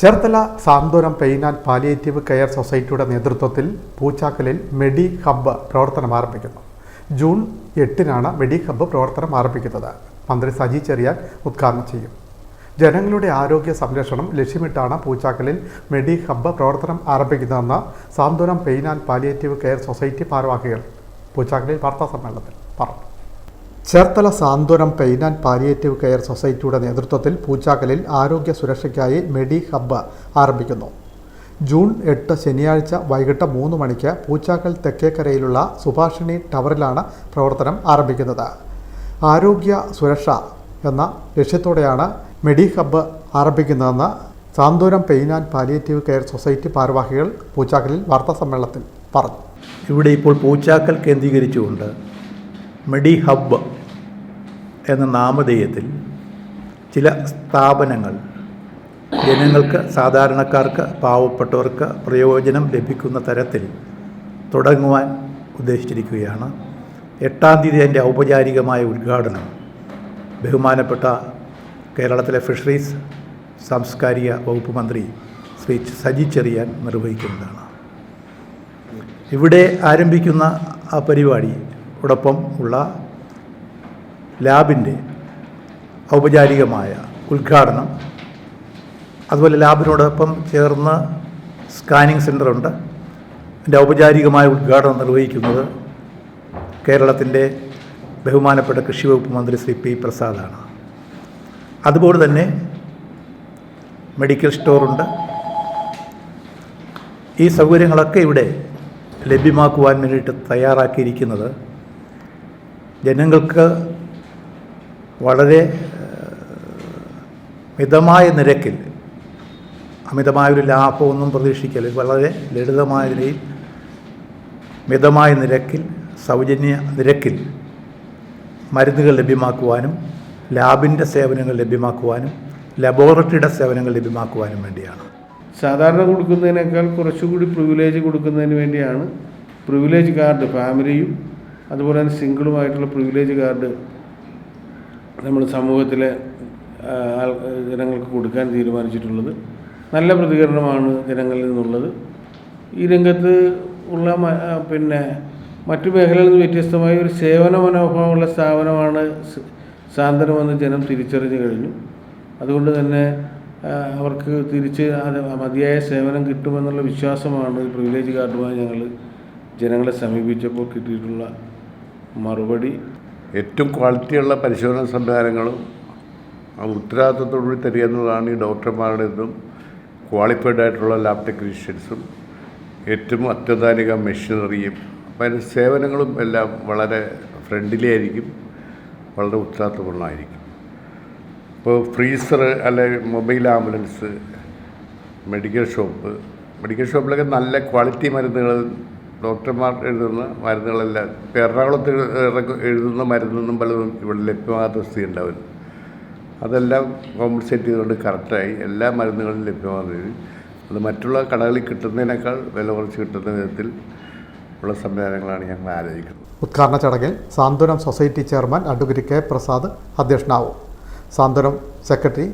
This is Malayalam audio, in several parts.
Cherthala Santhwanam pain and palliative care സൊസൈറ്റിയുടെ നേതൃത്വത്തിൽ പൂച്ചാക്കലിൽ മെഡി ഹബ്ബ് പ്രവർത്തനം ആരംഭിക്കുന്നു. ജൂൺ എട്ടിനാണ് മെഡി ഹബ്ബ് പ്രവർത്തനം ആരംഭിക്കുന്നത്. മന്ത്രി സജി ചെറിയാൻ ഉദ്ഘാടനം ചെയ്യും. ജനങ്ങളുടെ ആരോഗ്യ സംരക്ഷണം ലക്ഷ്യമിട്ടാണ് പൂച്ചാക്കലിൽ മെഡി ഹബ്ബ് പ്രവർത്തനം ആരംഭിക്കുന്നതെന്ന് Santhwanam pain and palliative care society ഭാരവാഹികൾ പൂച്ചാക്കലിൽ വാർത്താ സമ്മേളനത്തിൽ പറഞ്ഞു. Cherthala Santhwanam pain and palliative care സൊസൈറ്റിയുടെ നേതൃത്വത്തിൽ പൂച്ചാക്കലിൽ ആരോഗ്യ സുരക്ഷയ്ക്കായി മെഡി ഹബ്ബ് ആരംഭിക്കുന്നു. ജൂൺ എട്ട് ശനിയാഴ്ച വൈകിട്ട് മൂന്ന് മണിക്ക് പൂച്ചാക്കൽ തെക്കേക്കരയിലുള്ള സുഭാഷിണി ടവറിലാണ് പ്രവർത്തനം ആരംഭിക്കുന്നത്. ആരോഗ്യ സുരക്ഷ എന്ന ലക്ഷ്യത്തോടെയാണ് medi hub ആരംഭിക്കുന്നതെന്ന് Santhwanam pain and palliative care society ഭാരവാഹികൾ പൂച്ചാക്കലിൽ വാർത്താസമ്മേളനത്തിൽ പറഞ്ഞു. ഇവിടെ ഇപ്പോൾ പൂച്ചാക്കൽ കേന്ദ്രീകരിച്ചുകൊണ്ട് മെഡി ഹബ്ബ് എന്ന നാമധേയത്തിൽ ചില സ്ഥാപനങ്ങൾ ജനങ്ങൾക്ക് സാധാരണക്കാർക്ക് പാവപ്പെട്ടവർക്ക് പ്രയോജനം ലഭിക്കുന്ന തരത്തിൽ തുടങ്ങുവാൻ ഉദ്ദേശിച്ചിരിക്കുകയാണ്. എട്ടാം തീയതി അതിന്റെ ഔപചാരികമായ ഉദ്ഘാടനം ബഹുമാനപ്പെട്ട കേരളത്തിലെ ഫിഷറീസ് സാംസ്കാരിക വകുപ്പ് മന്ത്രി ശ്രീ സജി ചെറിയാൻ നിർവഹിക്കുന്നതാണ്. ഇവിടെ ആരംഭിക്കുന്ന ആ പരിപാടി ഉടൊപ്പം ഉള്ള ലാബിന്റെ ഔപചാരികമായ ഉദ്ഘാടനം. അതുപോലെ ലാബിനോടൊപ്പം ചേർന്ന് സ്കാനിങ് സെന്ററുണ്ട്. അതിന്റെ ഔപചാരികമായ ഉദ്ഘാടനം നിർവഹിക്കുന്നത് കേരളത്തിന്റെ ബഹുമാനപ്പെട്ട കൃഷി വകുപ്പ് മന്ത്രി ശ്രീ പി പ്രസാദാണ്. അതുപോലെ തന്നെ മെഡിക്കൽ സ്റ്റോറുണ്ട്. ഈ സൗകര്യങ്ങളൊക്കെ ഇവിടെ ലഭ്യമാക്കുവാൻ വേണ്ടിയിട്ട് തയ്യാറാക്കിയിരിക്കുന്നത് ജനങ്ങൾക്ക് വളരെ മിതമായ നിരക്കിൽ അമിതമായൊരു ലാഭമൊന്നും പ്രതീക്ഷിക്കൽ വളരെ ലളിതമായ നിലയിൽ മിതമായ നിരക്കിൽ സൗജന്യ നിരക്കിൽ മരുന്നുകൾ ലഭ്യമാക്കുവാനും ലാബിന്റെ സേവനങ്ങൾ ലഭ്യമാക്കുവാനും ലബോറട്ടറിയുടെ സേവനങ്ങൾ ലഭ്യമാക്കുവാനും വേണ്ടിയാണ്. സാധാരണ കൊടുക്കുന്നതിനേക്കാൾ കുറച്ചുകൂടി പ്രിവിലേജ് കൊടുക്കുന്നതിന് വേണ്ടിയാണ് പ്രിവിലേജ് കാർഡ് ഫാമിലിയും അതുപോലെ തന്നെ സിംഗിളുമായിട്ടുള്ള പ്രിവിലേജ് കാർഡ് നമ്മൾ സമൂഹത്തിലെ ജനങ്ങൾക്ക് കൊടുക്കാൻ തീരുമാനിച്ചിട്ടുള്ളത് നല്ല പ്രതികരണമാണ് ജനങ്ങളിൽ നിന്നുള്ളത്. ഈ രംഗത്ത് ഉള്ള പിന്നെ മറ്റു മേഖലകളിൽ നിന്ന് വ്യത്യസ്തമായ ഒരു സേവന മനോഭാവമുള്ള സ്ഥാപനമാണ് സാന്ത്വനമെന്ന് ജനം തിരിച്ചറിഞ്ഞു കഴിഞ്ഞു. അതുകൊണ്ട് തന്നെ അവർക്ക് തിരിച്ച് അത് മതിയായ സേവനം കിട്ടുമെന്നുള്ള വിശ്വാസമാണ് പ്രിവിലേജ് കാർഡുമായി ഞങ്ങൾ ജനങ്ങളെ സമീപിച്ചപ്പോൾ കിട്ടിയിട്ടുള്ള മറുപടി. ഏറ്റവും ക്വാളിറ്റിയുള്ള പരിശോധന സംവിധാനങ്ങളും ഉത്തരവാദിത്വത്തോടുകൂടി തരികയെന്നതാണ് ഈ ഡോക്ടർമാരുടേതും ക്വാളിഫൈഡ് ആയിട്ടുള്ള ലാബ് ടെക്നീഷ്യൻസും ഏറ്റവും അത്യാധുനിക മെഷീനറിയും അപ്പം അതിന്റെ സേവനങ്ങളും എല്ലാം വളരെ ഫ്രണ്ട്ലി ആയിരിക്കും വളരെ ഉത്തരവാദിത്വപൂർണമായിരിക്കും ഇപ്പോൾ ഫ്രീസർ അല്ലെ mobile ambulance medical shop medical ഷോപ്പിലൊക്കെ നല്ല ക്വാളിറ്റി മരുന്നുകൾ ഡോക്ടർമാർ എഴുതുന്ന മരുന്നുകളെല്ലാം എറണാകുളത്ത് എഴുതുന്ന മരുന്നൊന്നും പലതും ഇവിടെ ലഭ്യമാകാത്ത സ്ഥിതി ഉണ്ടാവില്ല അതെല്ലാം കോമ്പൻസേറ്റ് ചെയ്തുകൊണ്ട് കറക്റ്റായി എല്ലാ മരുന്നുകളും ലഭ്യമാകുന്നത് അത് മറ്റുള്ള കടകളിൽ കിട്ടുന്നതിനേക്കാൾ വില കുറച്ച് കിട്ടുന്ന വിധത്തിൽ ഉള്ള സംവിധാനങ്ങളാണ് ഞങ്ങൾ ആലോചിക്കുന്നത്. ഉദ്ഘാടന ചടങ്ങിൽ Santhwanam society chairman advocate K Prasad അധ്യക്ഷനാവും. Santhwanam secretary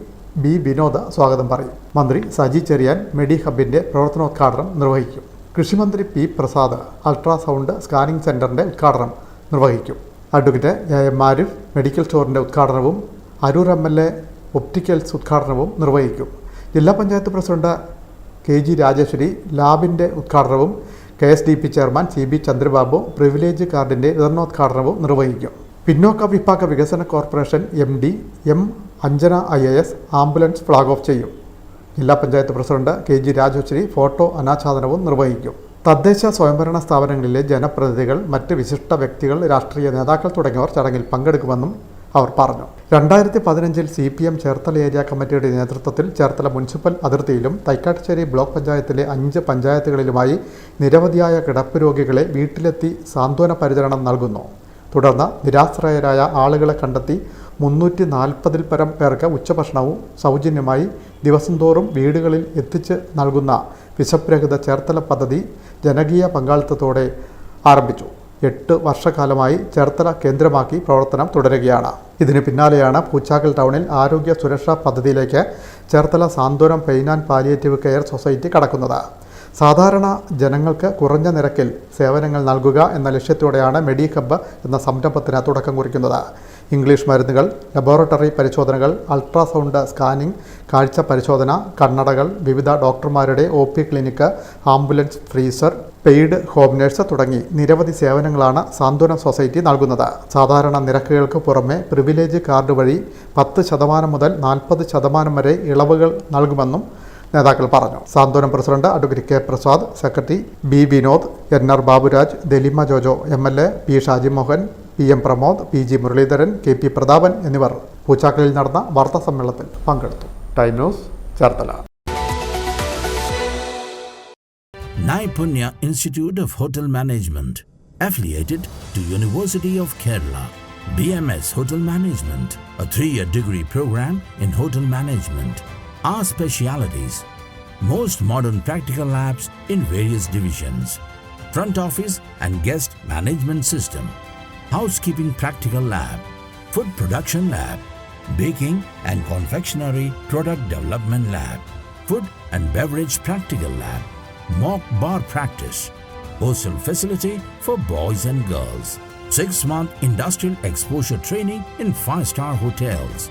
B വിനോദ സ്വാഗതം പറയും. മന്ത്രി സജി ചെറിയാൻ മെഡി ഹബിന്റെ പ്രവർത്തനോദ്ഘാടനം നിർവഹിക്കും. കൃഷിമന്ത്രി പി പ്രസാദ് അൾട്രാസൗണ്ട് സ്കാനിംഗ് സെന്ററിന്റെ ഉദ്ഘാടനം നിർവഹിക്കും. Advocate A M Arif medical സ്റ്റോറിന്റെ ഉദ്ഘാടനവും Aroor M L A opticals ഉദ്ഘാടനവും നിർവഹിക്കും. ജില്ലാ panchayat president K G Rajeswari ലാബിന്റെ ഉദ്ഘാടനവും K S D P chairman C B Chandrababu privilege കാർഡിന്റെ വിതരണോദ്ഘാടനവും നിർവഹിക്കും. പിന്നോക്ക വിഭാഗ വികസന corporation M D M Anjana I S ambulance flag off ചെയ്യും. ജില്ലാ panchayat president K G Rajeswari photo അനാച്ഛാദനവും നിർവഹിക്കും. തദ്ദേശ സ്വയംഭരണ സ്ഥാപനങ്ങളിലെ ജനപ്രതിനിധികൾ മറ്റ് വിശിഷ്ട വ്യക്തികൾ രാഷ്ട്രീയ നേതാക്കൾ തുടങ്ങിയവർ ചടങ്ങിൽ പങ്കെടുക്കുമെന്നും അവർ പറഞ്ഞു. രണ്ടായിരത്തി പതിനഞ്ചിൽ C P M Cherthala area കമ്മിറ്റിയുടെ നേതൃത്വത്തിൽ ചേർത്തല മുനിസിപ്പൽ അതിർത്തിയിലും തൈക്കാട്ടുശ്ശേരി ബ്ലോക്ക് പഞ്ചായത്തിലെ അഞ്ച് പഞ്ചായത്തുകളിലുമായി നിരവധിയായ കിടപ്പ് രോഗികളെ വീട്ടിലെത്തി സാന്ത്വന പരിചരണം നൽകുന്നു. തുടർന്ന് നിരാശ്രയരായ ആളുകളെ കണ്ടെത്തി മുന്നൂറ്റി നാൽപ്പതിൽ പരം പേർക്ക് ഉച്ചഭക്ഷണവും സൗജന്യമായി ദിവസം തോറും വീടുകളിൽ എത്തിച്ച് നൽകുന്ന വിശപ്രഹിത ചേർത്തല പദ്ധതി ജനകീയ പങ്കാളിത്തത്തോടെ ആരംഭിച്ചു. എട്ട് വർഷക്കാലമായി ചേർത്തല കേന്ദ്രമാക്കി പ്രവർത്തനം തുടരുകയാണ്. ഇതിന് പിന്നാലെയാണ് പൂച്ചാക്കൽ ടൗണിൽ ആരോഗ്യ സുരക്ഷാ പദ്ധതിയിലേക്ക് Cherthala Santhwanam pain and palliative care society കടക്കുന്നത്. സാധാരണ ജനങ്ങൾക്ക് കുറഞ്ഞ നിരക്കിൽ സേവനങ്ങൾ നൽകുക എന്ന ലക്ഷ്യത്തോടെയാണ് മെഡി ഹബ്ബ് എന്ന സംരംഭത്തിന് തുടക്കം കുറിക്കുന്നത്. ഇംഗ്ലീഷ് മരുന്നുകൾ ലബോറട്ടറി പരിശോധനകൾ അൾട്രാസൗണ്ട് സ്കാനിംഗ് കാഴ്ച പരിശോധന കണ്ണടകൾ വിവിധ ഡോക്ടർമാരുടെ O P clinic ambulance freezer paid home nurse തുടങ്ങി നിരവധി സേവനങ്ങളാണ് സാന്ത്വനം സൊസൈറ്റി നൽകുന്നത്. സാധാരണ നിരക്കുകൾക്ക് പുറമെ പ്രിവിലേജ് കാർഡ് വഴി പത്ത് ശതമാനം മുതൽ നാൽപ്പത് ശതമാനം വരെ ഇളവുകൾ നൽകുമെന്നും നേതാക്കൾ പറഞ്ഞു Santhwanam president advocate K Prasad secretary B Vinod N R Baburaj Dalima Jojo M L A P Shaji Mohan P M Pramod P G Muraleedharan K P Prathapan എന്നിവർ പൂച്ചാക്കലിൽ നടന്ന വാർത്താ സമ്മേളനത്തിൽ പങ്കെടുത്തു time news Cherthala Naipunya Institute of Hotel Management, affiliated to University of Kerala. BMS Hotel Management, a three-year degree program in hotel management. Our specialities: most modern practical labs in various divisions, front office and guest management system, housekeeping practical lab, food production lab, baking and confectionery product development lab, food and beverage practical lab, mock bar practice, hostel facility for boys and girls, six month industrial exposure training in five star hotels.